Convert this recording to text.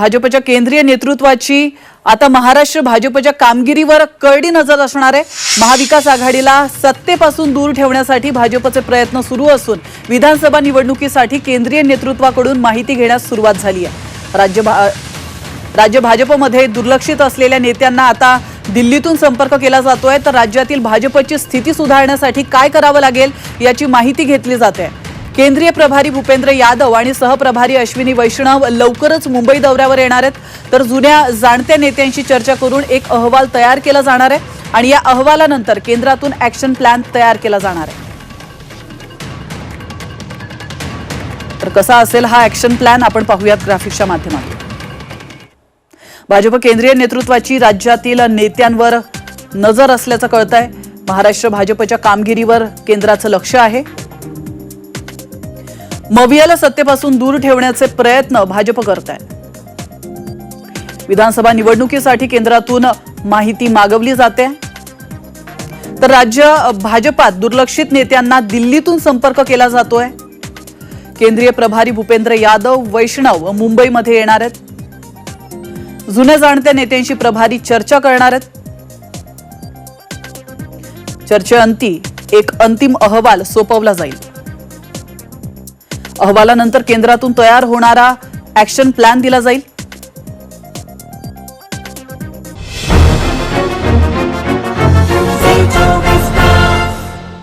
भाजपच्या केंद्रीय नेतृत्वाची आता महाराष्ट्र भाजपच्या कामगिरीवर करडी नजर असणार आहे. महाविकास आघाडीला सत्तेपासून दूर ठेवण्यासाठी भाजपचे प्रयत्न सुरू असून विधानसभा निवडणुकीसाठी केंद्रीय नेतृत्वाकडून माहिती घेण्यास सुरुवात झाली आहे. राज्य भा- राज्य भाजपमध्ये दुर्लक्षित असलेल्या नेत्यांना आता दिल्लीतून संपर्क केला जातोय. तर राज्यातील भाजपची स्थिती सुधारण्यासाठी काय करावं लागेल याची माहिती घेतली जाते केंद्रीय प्रभारी भूपेंद्र यादव आणि सहप्रभारी अश्विनी वैष्णव लवकरच मुंबई दौऱ्यावर येणार आहेत. तर जुन्या जाणत्या नेत्यांशी चर्चा करून एक अहवाल तयार केला जाणार आहे आणि या अहवालानंतर केंद्रातून ऍक्शन प्लॅन तयार केला जाणार आहे. तर कसा असेल हा ऍक्शन प्लॅन आपण पाहूयात ग्राफिक्सच्या माध्यमातून. भाजप केंद्रीय नेतृत्वाची राज्यातील नेत्यांवर नजर असल्याचं कळत आहे महाराष्ट्र भाजपच्या कामगिरीवर केंद्राचं लक्ष आहे. मवियाला सत्तेपासून दूर ठेवण्याचे प्रयत्न भाजप करत आहे विधानसभा निवडणुकीसाठी केंद्रातून माहिती मागवली जाते. तर राज्य भाजपात दुर्लक्षित नेत्यांना दिल्लीतून संपर्क केला जातोय. केंद्रीय प्रभारी भूपेंद्र यादव वैष्णव मुंबईमध्ये येणार आहेत. जुन्या जाणत्या नेत्यांशी प्रभारी चर्चा करणार आहेत. चर्चेअंती एक अंतिम अहवाल सोपवला जाईल. अहवालानंतर केंद्रातून तयार होणारा ऍक्शन प्लॅन दिला जाईल.